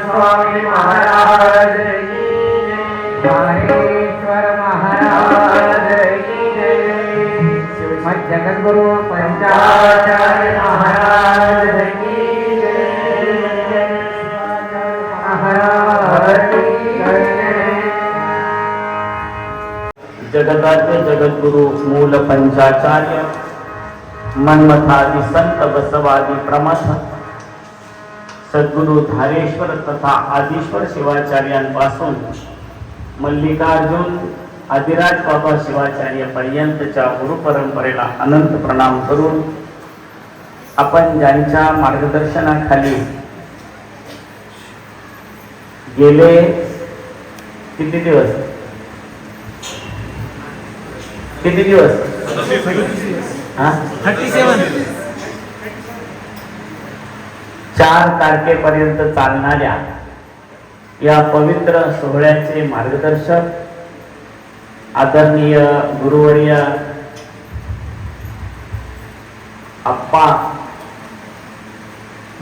स्वामी महाराज ज्ञानेश्वर महाराज जगद्गुरु पंचाचार्य महाराज जगताचे जगद्गुरु मूल पंचाचार्य मन्मथादि संत बसवादी प्रमथ सद्गुरु धारेश्वर तथा आदिश्वर शिवाचार्यांपासून मल्लिकार्जुन आदिराज बाबा शिवाचार्य पर्यंतच्या गुरु परंपरेला अनंत प्रणाम करून आपण ज्यांच्या मार्गदर्शनाखाली गेले किती दिवस? किती दिवस? हा? चार तारखेपर्यंत चालणाऱ्या या पवित्र सोहळ्याचे मार्गदर्शक आदरणीय गुरुवर्य आप्पा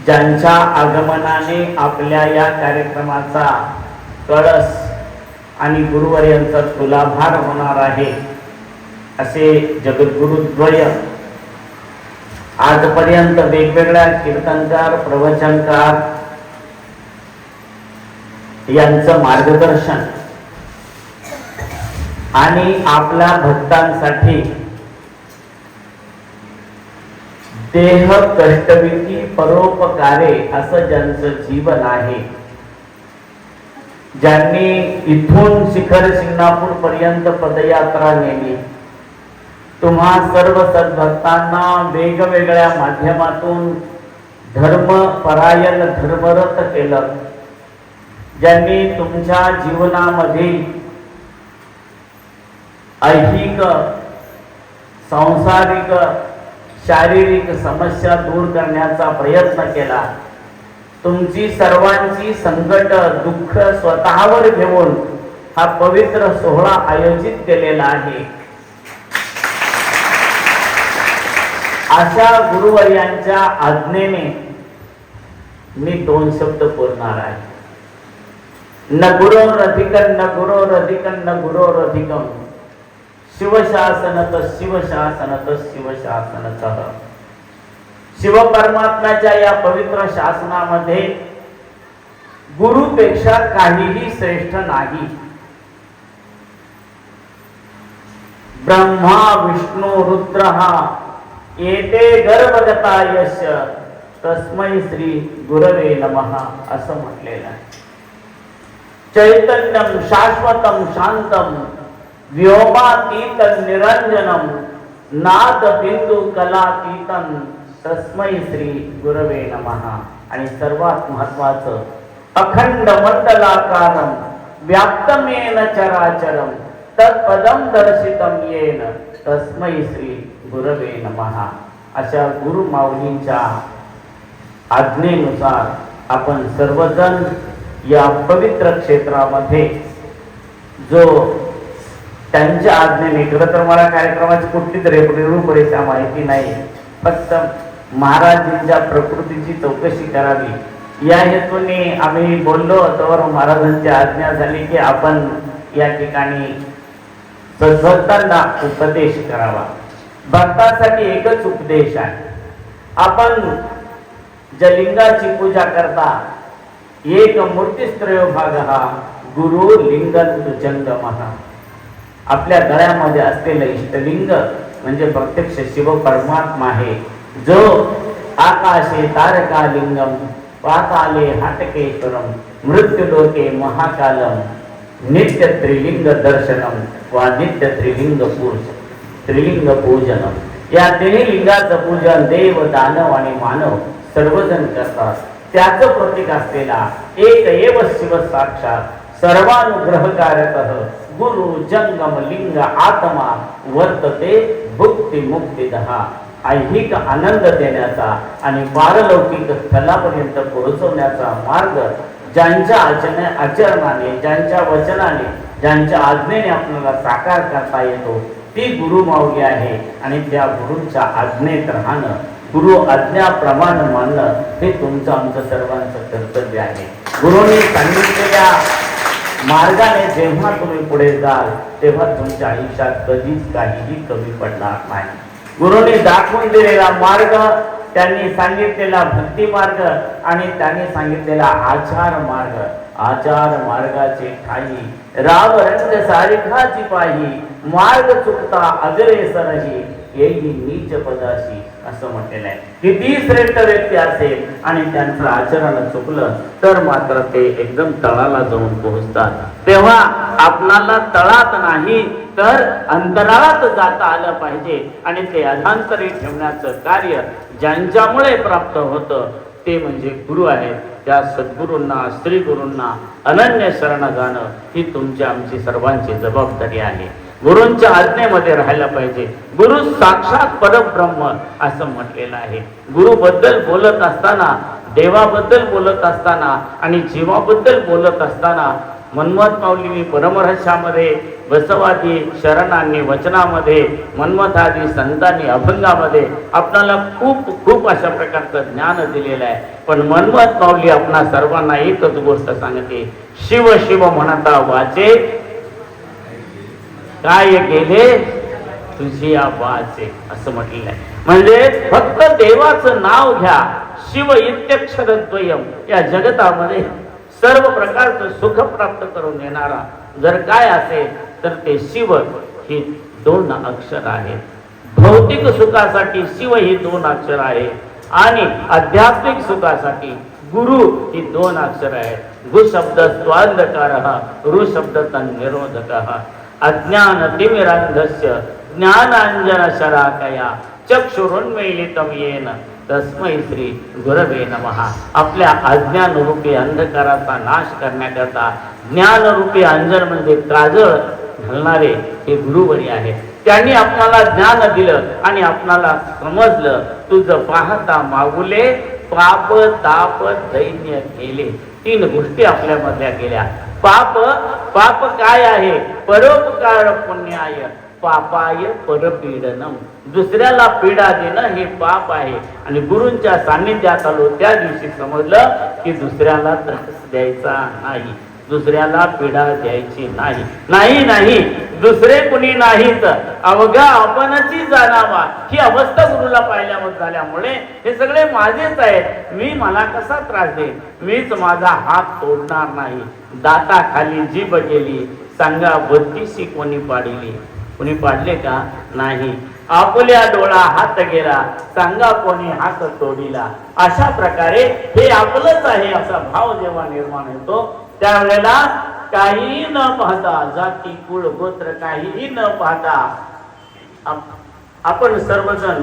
ज्यांच्या आगमनाने आपल्या या कार्यक्रमाचा कळस आणि गुरुवर्यांचा तुलाभार होणार आहे असे जगद्गुरुद्वय आजपर्यंत वेगवेगळ्या कीर्तनकार प्रवचनकार यांचं मार्गदर्शन आणि आपल्या भक्तांसाठी देह कष्टविकी परोपकारे असं ज्यांचं जीवन आहे ज्यांनी इथून शिखर शिंगणापूर पर्यंत पदयात्रा नेली. तुम्हा सर्व सद्भक्तांना वेगवेगळ्या माध्यमातून धर्म परायण धर्मरत केलं. ज्यांनी तुमच्या जीवनामध्ये ऐहिक सांसारिक शारीरिक समस्या दूर करण्याचा प्रयत्न केला. तुमची सर्वांची संकट दुःख स्वतःवर घेऊन हा पवित्र सोहळा आयोजित केलेला आहे. अशा गुरुवर्यांच्या आज्ञेने मी दोन शब्द बोलणार आहे. न गुरोरधिकन न गुरोरधिकन न गुरोरधिकम शिवशासनत शिवशासन शिवशासनत. शिव शिवपरमात्म्याच्या या पवित्र शासनामध्ये गुरुपेक्षा काहीही श्रेष्ठ नाही. ब्रह्मा विष्णू रुद्र हा येते गर्भगता यश तस्मै श्री गुरवे नमहा असं म्हटलेलं आहे. चैतन्यम शाश्वतम शांतम व्योमातीत निरंजनम नाद बिंदू कलातीतम तस्मै श्री गुरवे नमहा आणि सर्वात महत्वाचं अखंड मंडलाकारम व्याप्तमेन चराचरम तत्पदम दर्शितम येन तस्मै श्री गुरवे नमहा अशा गुरु माऊलींच्या आज्ञेनुसार आपण सर्वजण या पवित्र क्षेत्रामध्ये जो त्यांच्या आज्ञेने खरं तर मला कार्यक्रमाची कुठलीच रेपरे रूपरेषा माहिती नाही. फक्त महाराजांच्या प्रकृतीची चौकशी करावी. या हेतूने आम्ही बोललो तर महाराजांची आज्ञा झाली की आपण या ठिकाणी सद्भक्तांना उपदेश करावा. भक्तासाठी एकच उपदेश आहे. आपण ज्या लिंगाची पूजा करता एक मूर्तीस्त्रयो भाग हा गुरु लिंग जंगम. आपल्या गळ्यामध्ये असलेलं इष्टलिंग म्हणजे प्रत्यक्ष शिव परमात्मा आहे जो आकाशे तारका लिंगम पाताले हाटकेश्वरम मृत्युलोके महाकालम नित्य त्रिलिंग दर्शनम वा नित्य त्रिलिंग पुरुष त्रिलिंग पूजन। या त्रिलिंगाचं पूजन देव दानव आणि मानव सर्वजण करतात त्याचं प्रतीक असलेला एक एव शिव साक्षात सर्वानुग्रहकारक गुरु जंगम लिंग आत्मा वर्तते भुक्ती मुक्ती दहा ऐहिक आनंद देण्याचा आणि पारलौकिक स्थलापर्यंत पोहोचवण्याचा मार्ग ज्यांच्या आचरण आचरणाने ज्यांच्या वचनाने ज्यांच्या आज्ञेने आपल्याला साकार करता येतो ती गुरु माऊली आहे आणि त्या गुरूंच्या आज्ञेत राहणं गुरु आज्ञाप्रमाणे मानणं हे तुमचं आमचं सर्वांचं कर्तव्य आहे. गुरुंनी सांगितलेल्या मार्गाने जेव्हा तुम्ही पुढे जाल तेव्हा तुमच्या आयुष्यात कधीच काहीही कमी पडणार नाही. गुरुने दाखवून दिलेला मार्ग त्यांनी सांगितलेला भक्ती मार्ग आणि त्यांनी सांगितलेला आचार मार्ग. आचार मार्गाचे ठाई. राव रंग सारिखाची पाही मार्ग चुकता अग्रेसरही. येई नीच पदाशी असं म्हटलेलं आहे. किती श्रेष्ठ व्यक्ती असेल आणि त्यांचं आचरण चुकलं तर मात्र ते एकदम तळाला जाऊन पोहोचतात. तेव्हा आपणाला तळात नाही तर अंतराळात जाता आलं पाहिजे. आणि ते अधांतरी ठेवण्याचं कार्य ज्यांच्यामुळे प्राप्त होतं ते म्हणजे गुरु आहेत. त्या सद्गुरूंना श्री गुरूंना अनन्य शरण जाणं ही तुमची आमची सर्वांची जबाबदारी आहे. गुरूंच्या आज्ञेमध्ये राहायला पाहिजे. गुरु साक्षात परब्रह्म असं म्हटलेलं आहे. गुरु बद्दल बोलत असताना देवाबद्दल बोलत असताना आणि जीवाबद्दल बोलत असताना मन्मथ माऊलींनी परमरहस्यामध्ये बसवादी शरणांनी वचनामध्ये मन्मथादी संतांनी अभंगामध्ये आपणाला खूप खूप अशा प्रकारचं ज्ञान दिलेलं आहे. पण मन्मथ माऊली आपणा सर्वांना एकच गोष्ट सांगते. शिव शिव म्हणता वाचे काय गेले तुझी वाचे असं म्हटलेलं आहे म्हणजे फक्त देवाचं नाव घ्या शिव इत्यक्षर द्वयम या जगतामध्ये सर्व प्रकारचं सुख प्राप्त करून देणारा जर काय असेल तर ते शिव ही दोन अक्षर आहेत. भौतिक सुखासाठी शिव ही दोन अक्षर आहे आणि आध्यात्मिक सुखासाठी गुरु ही दोन अक्षर आहेत. गु शब्द स्वांधकार ऋ शब्द निरोधक अज्ञान तिमिरांधस्य ज्ञानांजन शराकया चक्षुरुन्मीलितम येन तस्मै श्री गुरवे नमहा आपल्या अज्ञानरूपी अंधकाराचा नाश करण्याकरता ज्ञानरूपी अंजन म्हणजे काजळ घालणारे हे गुरुवरी आहेत. त्यांनी आपणाला ज्ञान दिलं आणि आपणाला समजलं तुझं पाहता मागुले पाप ताप दैन्य केले. तीन गोष्टी आपल्यामधल्या गेल्या. पाप पाप काय आहे? परोपकार पुण्याय पापाय परपीडनम दुसऱ्याला पीडा देणं हे पाप आहे. आणि गुरूंच्या सान्निध्यात आलो त्या दिवशी समजलं की दुसऱ्याला त्रास द्यायचा नाही. दुसऱ्याला पीडा द्यायची नाही. नाही नाही. दुसरे कुणी नाहीत. अवघा आपणची जाणावा. ही अवस्था गुरुला पाहिल्यावर झाल्यामुळे हे सगळे माझेच आहेत. मी मला कसा त्रास देईन? मीच माझा हात तोडणार नाही. दाता खाली जीभ गेली. सांगा बत्तीशी कोणी पाडिली? कोणी पाडले का? नाही. आपल्या डोळा हात गेला. सांगा कोणी हात तोडीला? अशा प्रकारे हे आपलंच आहे असा भाव जेव्हा निर्माण होतो त्यावेळेला काही न पाहता जाती कुळ गोत्र काहीही न पाहता आपण सर्वजण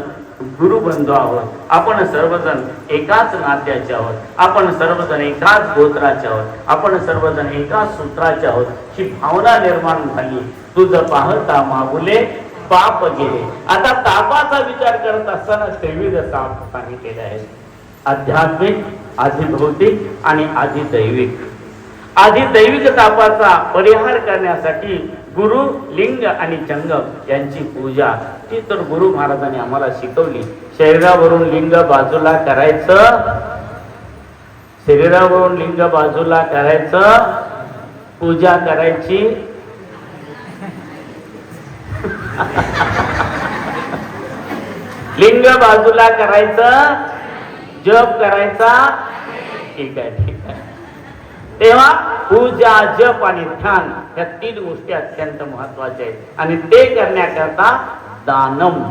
गुरुबंधू आहोत. आपण सर्वजण एकाच नात्याचे आहोत. आपण सर्वजण एकाच गोत्राचे आहोत. आपण सर्वजण एकाच सूत्राचे आहोत. ही भावना निर्माण झाली. तुझं पाहता मागुले पाप गेले. आता तापाचा विचार करत असताना त्रिविध ताप सांगितलेले आहेत. आध्यात्मिक आधी भौतिक आणि आधी दैविक आधी दैविक तापाचा परिहार करण्यासाठी गुरु लिंग आणि जंगम यांची पूजा. ती तर गुरु महाराजांनी आम्हाला शिकवली. शरीरावरून लिंग बाजूला करायचं. शरीरावरून लिंग बाजूला करायचं. पूजा करायची. लिंग बाजूला करायचं. जप करायचा. ठीक आहे ठीक आहे. तेव्हा पूजा जप आणि ध्यान ह्या तीन गोष्टी अत्यंत महत्त्वाच्या आहेत. आणि ते करण्याकरता दानम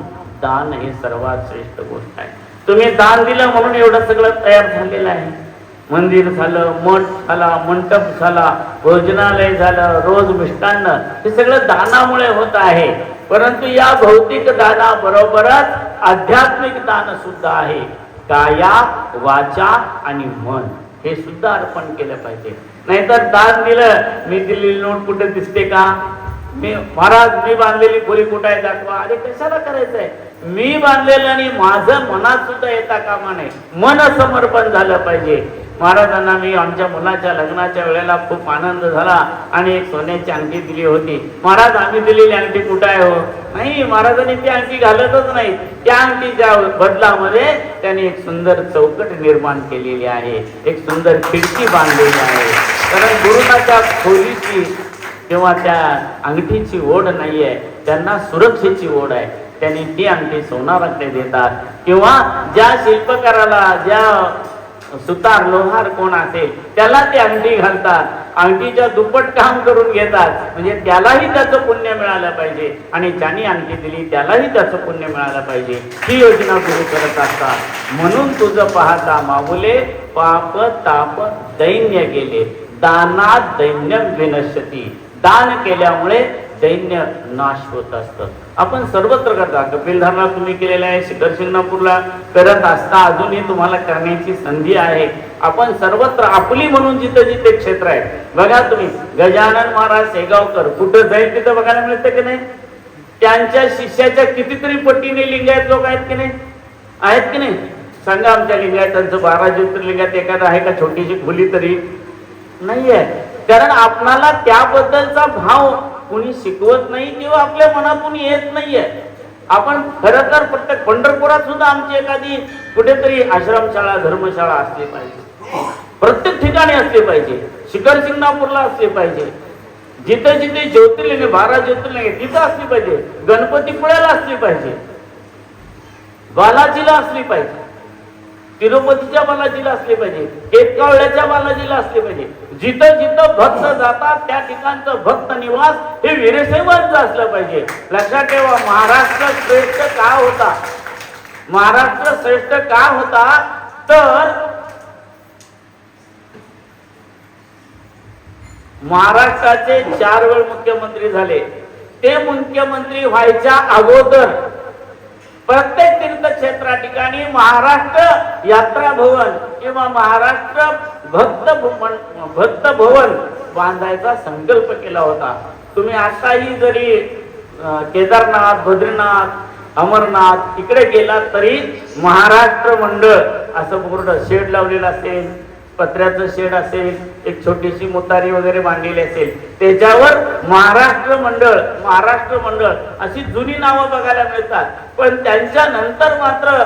दान हे सर्वात श्रेष्ठ गोष्ट आहे. तुम्ही दान दिलं म्हणून एवढं सगळं तयार झालेलं आहे. मंदिर झालं मठ झाला मंडप झाला भोजनालय झालं रोज मिष्टान्न हे सगळं दानामुळे होत आहे. परंतु या भौतिक दानाबरोबरच आध्यात्मिक दान सुद्धा आहे. काया वाचा आणि मन. हे सुद्धा अर्पण केलं पाहिजे. नाहीतर दान दिलं मी दिलेली नोट कुठे दिसते का? मी महाराज मी बांधलेली खोली कुठं आहे दाखवा. अरे कशाला करायचंय? मी बांधलेलं आणि माझं मनात सुद्धा येता कामा नये. मन समर्पण झालं पाहिजे. महाराजांना मी आमच्या मुलाच्या लग्नाच्या वेळेला खूप आनंद झाला आणि एक सोन्याची अंगठी दिली होती. महाराज आम्ही दिलेली अंगठी कुठं आहे हो? नाही महाराजांनी ती अंगठी घालतच नाही. त्या अंगठीच्या बदलामध्ये त्यांनी एक सुंदर चौकट निर्माण केलेली आहे. एक सुंदर खिडकी बांधलेली आहे. कारण गुरुनाच्या खोलीची किंवा त्या अंगठीची ओढ नाहीये त्यांना सुरक्षेची ओढ आहे. त्यांनी ती अंगठी सोनाराकडे देतात. किंवा ज्या शिल्पकाराला ज्या सुतार लोहार कोण असेल त्याला ते अंगठी घालतात. अंगठीच्या दुप्पट काम करून घेतात. म्हणजे त्यालाही त्याचं पुण्य मिळालं पाहिजे. आणि ज्यांनी अंगठी दिली त्यालाही त्याचं पुण्य मिळालं पाहिजे. ही योजना गुरु करत असतात. म्हणून तुझं पाहता मामुले पाप ताप दैन्य गेले. दानात दैन्य विनश्यती. दान केल्यामुळे दैन्य नाश होत असतं. आपण सर्वत्र करता. कपिलधारला तुम्ही केलेलं आहे शिखर शिंगणापूरला करत असता अजूनही तुम्हाला करण्याची संधी आहे. आपण सर्वत्र आपली म्हणून जिथे जिथे क्षेत्र आहे. बघा तुम्ही गजानन महाराज शेगावकर कुठं जाईल तिथं बघायला मिळतं की नाही? त्यांच्या शिष्याच्या कितीतरी पटीने लिंगायत लोक आहेत की नाही? आहेत की नाही? सांगा आमच्या लिंगायतांचं बारा ज्योतिर्लिंगात एखादं आहे का छोटीशी खोली तरी? नाहीये. कारण आपणाला त्याबद्दलचा भाव कुणी शिकवत नाही किंवा आपल्या मनातून येत नाहीये. आपण खरं तर प्रत्येक पंढरपुरात सुद्धा आमची एखादी कुठेतरी आश्रमशाळा धर्मशाळा असली पाहिजे. प्रत्येक ठिकाणी असली पाहिजे. शिखर शिंगणापूरला असली पाहिजे. जिथे जिथे ज्योतिर्लिंग बारा ज्योतिर्लिंग आहे, तिथं असली पाहिजे. गणपतीपुळ्याला असली पाहिजे. बालाजीला असली पाहिजे. तिरुपतीच्या बालाजीला असली पाहिजे. केतकावळ्याच्या बालाजीला असली पाहिजे. जिथं जिथं भक्त जातात त्या ठिकाणचं भक्त निवास हे वीरशैवांचं असलं पाहिजे. लक्षात ठेवा महाराष्ट्र श्रेष्ठ का होता? महाराष्ट्र श्रेष्ठ का होता? तर महाराष्ट्राचे चार वेळ मुख्यमंत्री झाले. ते मुख्यमंत्री व्हायच्या अगोदर प्रत्येक तीर्थक्षेत्रा ठिकाणी महाराष्ट्र यात्रा भवन किंवा महाराष्ट्र भक्त भक्त भवन बांधायचा संकल्प केला होता. तुम्ही आताही जरी केदारनाथ बद्रीनाथ अमरनाथ इकडे गेला तरी महाराष्ट्र मंडळ असं बोर्ड शेड लावलेलं असेल पत्र्याचं शेड असेल एक छोटीशी मुतारी वगैरे बांधलेली असेल त्याच्यावर महाराष्ट्र मंडळ महाराष्ट्र मंडळ अशी जुनी नावं बघायला मिळतात. पण त्यांच्या नंतर मात्र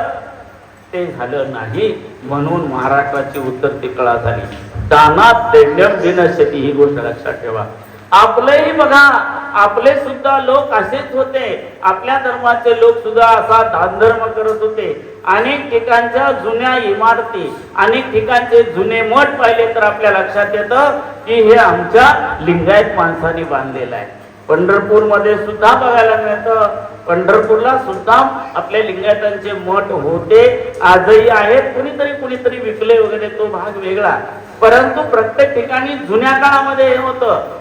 ते झालं नाही म्हणून महाराष्ट्राची उत्तर कळा झाली. दानात दैन्यम दिनशती ही गोष्ट लक्षात ठेवा. आपलेही बघा आपले सुद्धा लोक असेच होते. आपल्या धर्माचे लोक सुद्धा असा दानधर्म करत होते. अनेक ठिकाणच्या जुन्या इमारती अनेक ठिकाणचे जुने मठ पाहिले तर आपल्या लक्षात येतं की हे आमच्या लिंगायत माणसाने बांधलेलं आहे. पंढरपूरमध्ये सुद्धा बघायला मिळतं. पंढरपूरला सुद्धा आपल्या लिंगायतांचे मठ होते. आजही आहेत. कुणीतरी कुणीतरी विकले वगैरे तो भाग वेगळा. परंतु प्रत्येक ठिकाणी जुन्या काळामध्ये हे होतं.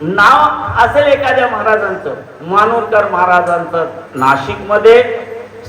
नाव असेल एखाद्या महाराजांचं मानोरकर महाराजांचं नाशिकमध्ये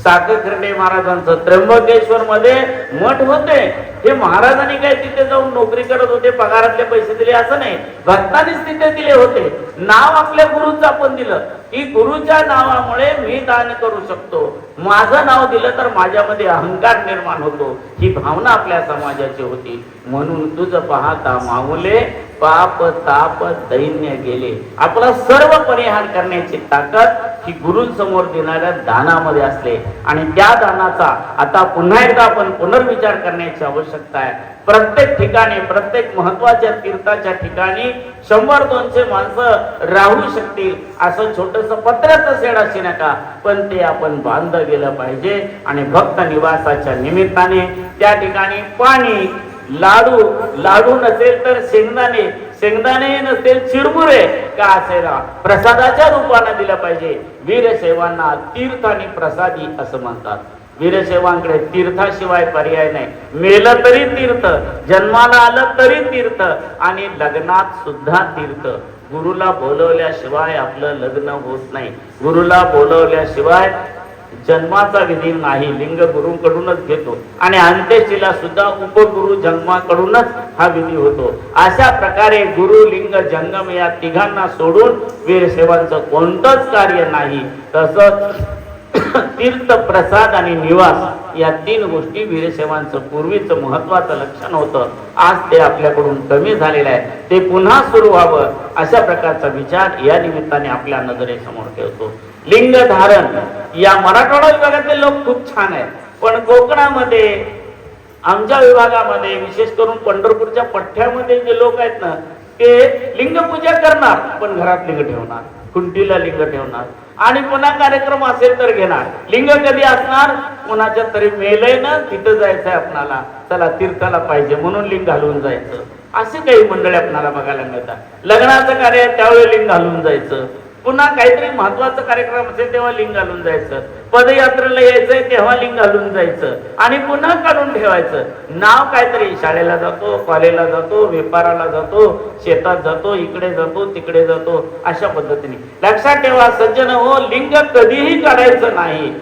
मध्ये महाराजांचं त्र्यंबकेश्वर मध्ये मठ होते. हे महाराजांनी काय तिथे जाऊन नोकरी करत होते पगारातले पैसे दिले असं नाही. भक्तांनीच तिथे दिले होते. नाव आपल्या गुरुचं आपण दिलं. की गुरुच्या नावामुळे मी दान करू शकतो. माझं नाव दिलं तर माझ्यामध्ये अहंकार निर्माण होतो. ही भावना आपल्या समाजाची होती. म्हणून तुझं पाहता मामुले पाप ताप दैन्य गेले. आपला सर्व परिहार करण्याची ताकद ही गुरुंसमोर देणाऱ्या दानामध्ये असले आणि त्या दानाचा आता पुन्हा एकदा आपण पुनर्विचार करण्याची आवश्यकता आहे. प्रत्येक ठिकाणी प्रत्येक महत्त्वाच्या तीर्थाच्या ठिकाणी शंभर दोनशे माणसं राहू शकतील असं छोटस पत्र्याचं शेड असे नका पण ते आपण बांधलं गेलं पाहिजे आणि भक्त निवासाच्या निमित्ताने त्या ठिकाणी पाणी लाडू लाडू नसेल तर शेंगदाणे शेंगदाणे नसेल चिरमुरे का असेल प्रसादाच्या रूपाने दिलं पाहिजे. वीरशैवांना तीर्थ आणि प्रसादी असं म्हणतात. वीरशैवांकडे तीर्थाशिवाय पर्याय नाही. मेलं तरी तीर्थ जन्माला आलं तरी तीर्थ आणि लग्नात सुद्धा तीर्थ. गुरुला बोलवल्याशिवाय आपलं लग्न होत नाही. गुरुला बोलवल्याशिवाय जन्माचा विधी नाही. लिंग गुरुकडूनच घेतो. आणि अंत्येष्टीला सुद्धा उपगुरु जन्माकडूनच हा विधी होतो. अशा प्रकारे गुरु लिंग जंगम या तिघांना सोडून वीरसेवांचं कोणतंच कार्य नाही. तसंच तीर्थ प्रसाद आणि निवास या तीन गोष्टी वीरसेवांचं पूर्वीचं महत्वाचं लक्षण होतं. आज ते आपल्याकडून कमी झालेलं आहे. ते पुन्हा सुरू व्हावं अशा प्रकारचा विचार या निमित्ताने आपल्या नजरेसमोर ठेवतो. लिंग धारण या मराठवाडा विभागातले लोक खूप छान आहेत. पण कोकणामध्ये आमच्या विभागामध्ये विशेष करून पंढरपूरच्या पठ्ठ्यामध्ये जे लोक आहेत ना ते लिंगपूजा करणार पण घरात लिंग ठेवणार. कुंटीला लिंग ठेवणार. आणि पुन्हा कार्यक्रम असेल तर घेणार. लिंग कधी असणार? कोणाच्या तरी मेलय ना तिथं जायचंय आपणाला. चला तीर्थाला पाहिजे म्हणून लिंग घालून जायचं. असे काही मंडळी आपणाला बघायला मिळतात. लग्नाचं कार्य त्यावेळी लिंग घालून जायचं. पुन्हा काहीतरी महत्त्वाचा कार्यक्रम असेल तेव्हा लिंग घालून जायचं. पदयात्रेला यायचंय तेव्हा लिंग घालून जायचं. आणि पुन्हा काढून ठेवायचं. नाव काहीतरी शाळेला जातो कॉलेजला जातो व्यापाराला जातो शेतात जातो इकडे जातो तिकडे जातो अशा पद्धतीने. लक्षात ठेवा सज्जन हो लिंग कधीही काढायचं नाही.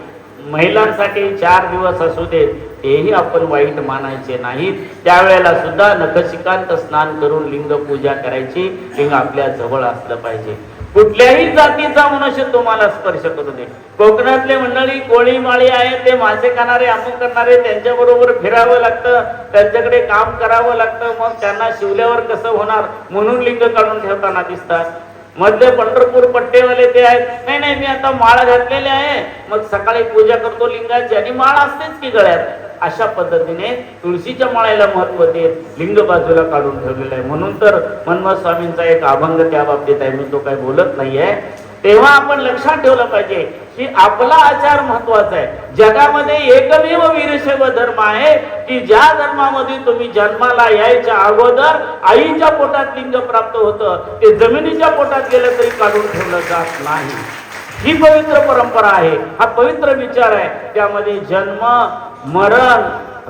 महिलांसाठी चार दिवस असू देत तेही आपण वाईट मानायचे नाहीत. त्यावेळेला सुद्धा नखशिकांत स्नान करून लिंग पूजा करायची लिंग आपल्या जवळ असलं पाहिजे. कुठल्याही जातीचा मनुष्य तुम्हाला स्पर्श करू दे कोकणातले मंडळी कोळी माळी आहे ते मासे खाणारे अमुक करणारे त्यांच्या बरोबर फिरावं लागतं त्यांच्याकडे काम करावं लागतं मग त्यांना शिवल्यावर कसं होणार म्हणून लिंग काढून ठेवताना दिसतात. मध्य पंढरपूर पट्टेवाले ते आहेत नाही नाही मी आता माळ घातलेले आहे. मग सकाळी पूजा करतो लिंगाची आणि माळ असतेच की गळ्यात. अशा पद्धतीने तुळशीच्या माळेला महत्त्व देत लिंग बाजूला काढून ठेवलेलं आहे. म्हणून तर मनमत स्वामींचा एक अभंग त्या बाबतीत आहे. मी तो काही बोलत नाहीये. तेव्हा आपण लक्षात ठेवलं पाहिजे की आपला आचार महत्त्वाचा आहे. जगामध्ये एकमेव वीरशैव धर्म आहे की ज्या धर्मामध्ये तुम्ही जन्माला यायच्या अगोदर आईच्या पोटात लिंग प्राप्त होतं ते जमिनीच्या पोटात गेलं तरी काढून ठेवलं जात नाही. ही पवित्र परंपरा आहे हा पवित्र विचार आहे. त्यामध्ये जन्म मरण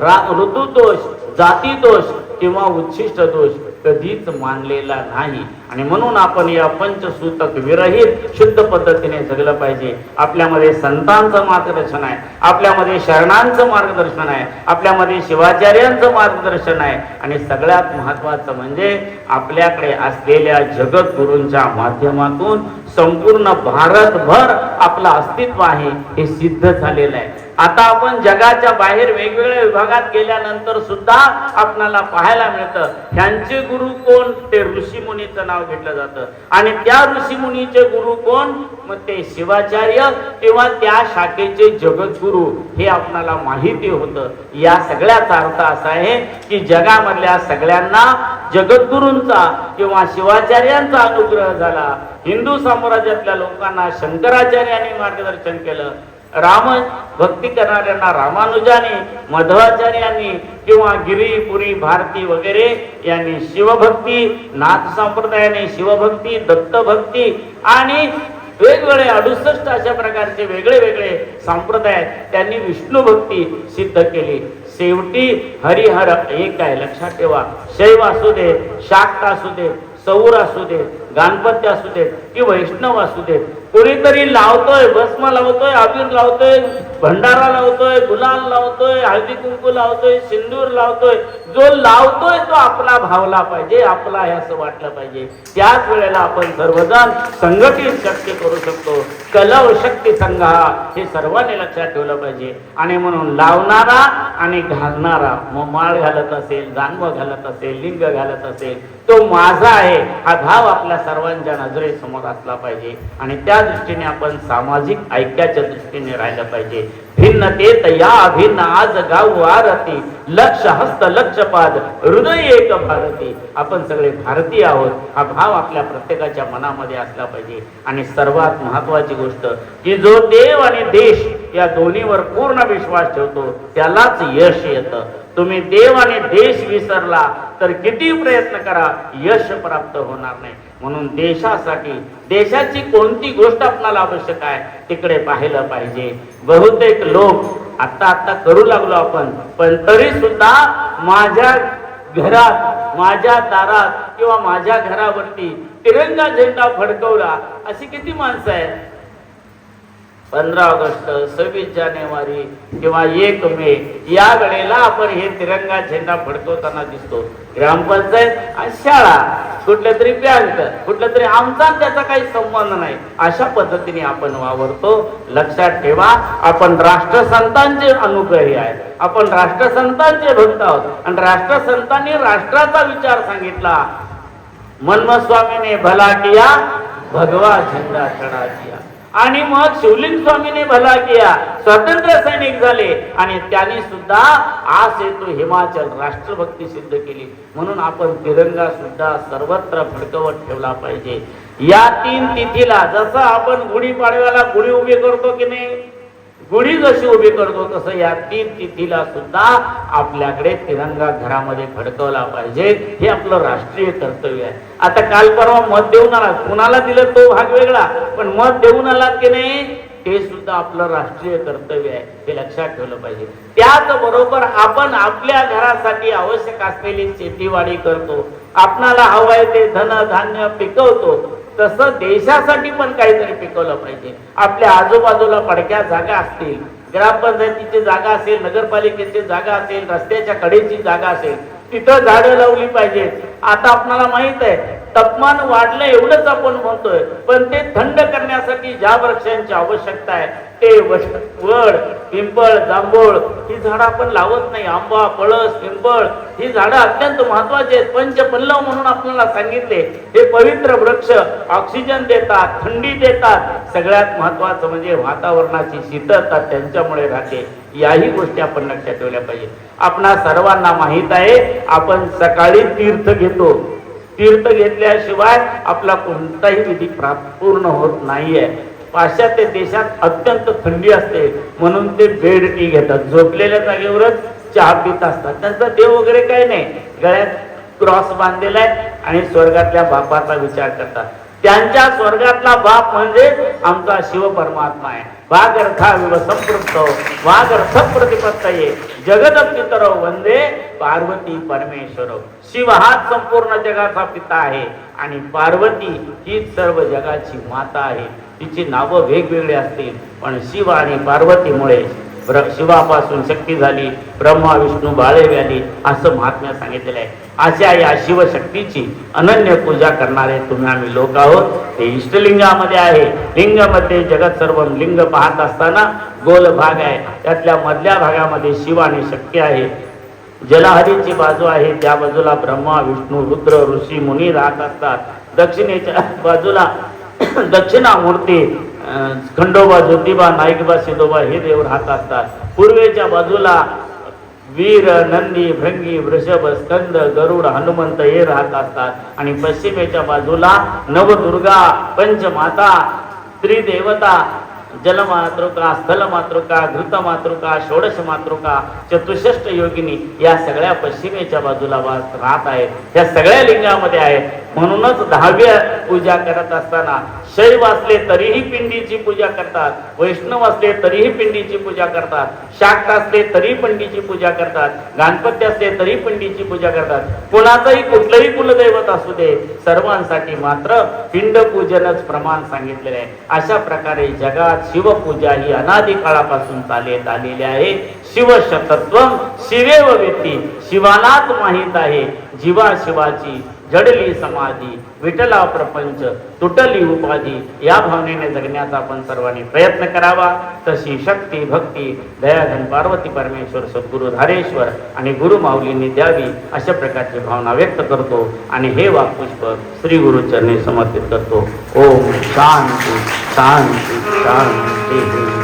रा- ऋतुदोष जातीदोष किंवा उच्छिष्ट दोष कधीच मानलेला नाही. आणि म्हणून आपण या पंचसूतक विरहित शुद्ध पद्धतीने जगलं पाहिजे. आपल्यामध्ये संतांचं मार्गदर्शन आहे. आपल्यामध्ये शरणांचं मार्गदर्शन आहे. आपल्यामध्ये शिवाचार्यांचं मार्गदर्शन आहे. आणि सगळ्यात महत्वाचं म्हणजे आपल्याकडे असलेल्या जगद्गुरूंच्या माध्यमातून संपूर्ण भारतभर आपलं अस्तित्व आहे हे सिद्ध झालेलं आहे. आता आपण जगाच्या बाहेर वेगवेगळ्या विभागात गेल्यानंतर सुद्धा आपणाला पाहायला मिळतं. ह्यांचे गुरु कोण? ते ऋषीमुनीचं नाव घेतलं जातं. आणि त्या ऋषीमुनीचे गुरु कोण? मग ते शिवाचार्य किंवा त्या शाखेचे जगद्गुरु. हे आपणाला माहिती होतं. या सगळ्याचा अर्थ असा आहे की जगामधल्या सगळ्यांना जगद्गुरूंचा किंवा शिवाचार्यांचा अनुग्रह झाला. हिंदू साम्राज्यातल्या लोकांना शंकराचार्यांनी मार्गदर्शन केलं. राम भक्ती करणाऱ्यांना रामानुजाने मध्वाचार्यांनी किंवा गिरी पुरी भारती वगैरे यांनी शिवभक्ती नाथ संप्रदायाने शिवभक्ती दत्तभक्ती आणि वेगवेगळे अडुसष्ट अशा प्रकारचे वेगळे वेगळे संप्रदाय त्यांनी विष्णू भक्ती सिद्ध केली. शेवटी हरिहर एक आहे लक्षात ठेवा. शैव असू दे शाक्त असू दे सौर असू दे गणपती असू देत की वैष्णव असू देत कोणीतरी लावतोय भस्म लावतोय अबीर लावतोय भंडारा लावतोय गुलाल लावतोय हळदी कुंकू लावतोय सिंदूर लावतोय जो लावतोय तो आपला भावला पाहिजे आपला आहे असं वाटलं पाहिजे. त्याच वेळेला आपण सर्वजण संघटित शक्य करू शकतो. कलव शक्ती संघ हे सर्वांनी लक्षात ठेवलं पाहिजे. आणि म्हणून लावणारा आणि घालणारा मग माळ घालत असेल जानवं घालत असेल लिंग घालत असेल तो माझा आहे हा भाव आपल्या सर्वांच्या नजरेसमोर असला पाहिजे. आणि त्या दृष्टीने आपण सामाजिक ऐक्याच्या दृष्टीने राहिलं पाहिजे. भिन्नतेत या अभिन्न आज गाऊ आरती लक्ष हस्त लक्ष पाद हृदय एक भारती. आपण सगळे भारतीय आहोत. हा भाव आपल्या प्रत्येकाच्या मनामध्ये असला पाहिजे. आणि सर्वात महत्वाची गोष्ट की जो देव आणि देश या दोन्हीवर पूर्ण विश्वास ठेवतो त्यालाच यश येतं. तुम्ही देव आणि देश विसरला तर किती प्रयत्न करा यश प्राप्त होणार नाही. म्हणून देशासाठी देशाची कोणती गोष्ट आपणाला आवश्यक आहे तिकडे पाहिलं पाहिजे. बहुतेक लोक आता आता करू लागलो आपण पण तरी सुद्धा माझ्या घरात माझ्या दारात किंवा माझ्या घरावरती तिरंगा झेंडा फडकवला अशी किती माणसं आहेत? पंधरा ऑगस्ट सव्वीस जानेवारी किंवा एक मे या वेळेला आपण हे तिरंगा झेंडा फडकवताना दिसतो. ग्रामपंचायत आणि शाळा कुठल्या तरी बँक कुठलं तरी आमचा त्याचा काही संबंध नाही. अशा पद्धतीने आपण वावरतो. लक्षात ठेवा आपण राष्ट्रसंतांचे अनुग्रही आहे आपण राष्ट्रसंतांचे भक्त आहोत. आणि राष्ट्रसंतांनी राष्ट्राचा विचार सांगितला. मन्मस्वामीने भला किया भगवा झेंडा चढा किया. आणि मग शिवलिंग स्वामीने भला किया स्वतंत्र सैनिक झाले. आणि त्यांनी सुद्धा आज येतो हिमाचल राष्ट्रभक्ती सिद्ध केली. म्हणून आपण तिरंगा सुद्धा सर्वत्र फडकवत ठेवला पाहिजे. या तीन तिथीला जसं आपण गुढीपाडव्याला गुढी उभी करतो की नाही गुढी जशी उभी करतो तसं या तीन तिथीला सुद्धा आपल्याकडे तिरंगा घरामध्ये फडकवला पाहिजे. हे आपलं राष्ट्रीय कर्तव्य आहे. आता काल परवा मत देऊन आला कुणाला दिलं तो भाग वेगळा पण मत देऊन आलात की नाही ते सुद्धा आपलं राष्ट्रीय कर्तव्य आहे हे लक्षात ठेवलं पाहिजे. त्याच बरोबर आपण आपल्या घरासाठी आवश्यक असलेली शेतीवाडी करतो. आपणाला हवंय ते धन धान्य पिकवतो. तसं देशासाठी पण काहीतरी पिकवलं पाहिजे. आपल्या आजूबाजूला पडक्या जागा असतील ग्रामपंचायतीची जागा असेल नगरपालिकेची जागा असेल रस्त्याच्या कडेची जागा असेल तिथं झाडं लावली पाहिजेत. आता आपणाला माहीत आहे तापमान वाढलं एवढंच आपण म्हणतोय. पण ते थंड करण्यासाठी ज्या वृक्षांची आवश्यकता आहे ते वश- वड पिंपळ जांभूळ ही झाडं आपण लावत नाही. आंबा पळस पिंपळ ही झाडं अत्यंत महत्वाची आहेत. पंचपल्लव म्हणून आपल्याला सांगितले हे पवित्र वृक्ष ऑक्सिजन देतात थंडी देतात. सगळ्यात महत्वाचं म्हणजे वातावरणाची शीतलता त्यांच्यामुळे राहते. याही गोष्टी आपण लक्षात ठेवल्या पाहिजे आपणा सर्वांना माहीत आहे आपण सकाळी तीर्थ घेतो. तीर्थ घेतल्याशिवाय आपला कोणताही विधी प्राप्त पूर्ण होत नाहीये. पाश्चात्य देशात अत्यंत थंडी असते म्हणून ते बेड टी घेतात. झोपलेल्या जागेवरच चहा पित असतात. त्यांचा देव वगैरे काही नाही. गळ्यात क्रॉस बांधलेला आहे आणि स्वर्गातल्या बापाचा विचार करतात. त्यांच्या स्वर्गातला बाप म्हणजे आमचा शिव परमात्मा आहे. वागर्था संपृक्त अर्थ प्रतिपत्तये ये पितर वंदे पार्वती परमेश्वर. शिव हाच संपूर्ण जगाचा पिता आहे. आणि पार्वती हीच सर्व जगाची माता आहे. तिची नावं वेगवेगळी असतील पण शिव आणि पार्वतीमुळे ब्र- शिवापासून शक्ती झाली ब्रह्मा विष्णू बाळे आली असं महात्म्य सांगितलेलं आहे. अशा या शिवशक्तीची अनन्य पूजा करणारे तुम्ही आम्ही लोक आहोत. ते इष्टलिंगामध्ये आहे. लिंगामध्ये जगत सर्व लिंग पाहत असताना गोल भाग आहे. त्यातल्या मधल्या भागामध्ये शिव आणि शक्ती आहे. जलहरीची बाजू आहे त्या बाजूला ब्रह्मा विष्णू रुद्र ऋषी मुनी राहत असतात. दक्षिणेच्या बाजूला दक्षिणामूर्ती खंडोबा ज्योतिबा नाईकबा सिद्धोबा हे देव राहत असतात. पूर्वेच्या बाजूला वीर नंदी भृंगी वृषभ स्कंद गरुड हनुमंत हे राहत असतात. आणि पश्चिमेच्या बाजूला नवदुर्गा पंचमाता त्रिदेवता जलमातृका स्थलमातृका घृतमातृका षोडश मातृका चतुष्ट योगिनी या सगळ्या पश्चिमेच्या बाजूला राहत आहेत. या सगळ्या लिंगामध्ये आहेत. म्हणूनच दहाव्या पूजा करत असताना शैव असले तरीही पिंडीची पूजा करतात वैष्णव असले तरीही पिंडीची पूजा करतात शाक्त असले तरी पिंडीची पूजा करतात गणपती असले तरी पिंडीची पूजा करतात. कोणाचंही कुठलंही कुलदैवत असू दे सर्वांसाठी मात्र पिंड पूजनच प्रमाण सांगितलेले आहे. अशा प्रकारे जगात शिवपूजा ही अनादी काळापासून चालत आलेली आहे. शिवशतत्व शिवेव व्यक्ती शिवालाच माहीत आहे. जीवा शिवाची जडली समाधी विठला प्रपंच तुटली उपाधी या भावनेने जगण्याचा आपण सर्वांनी प्रयत्न करावा. तशी शक्ती भक्ती दयाधन पार्वती परमेश्वर सद्गुरु धारेश्वर आणि गुरु माऊलींनी द्यावी अशा प्रकारची भावना व्यक्त करतो. आणि हे वाक्पुष्प श्री गुरुचरणी समर्पित करतो. ओम शांती शांती शांती.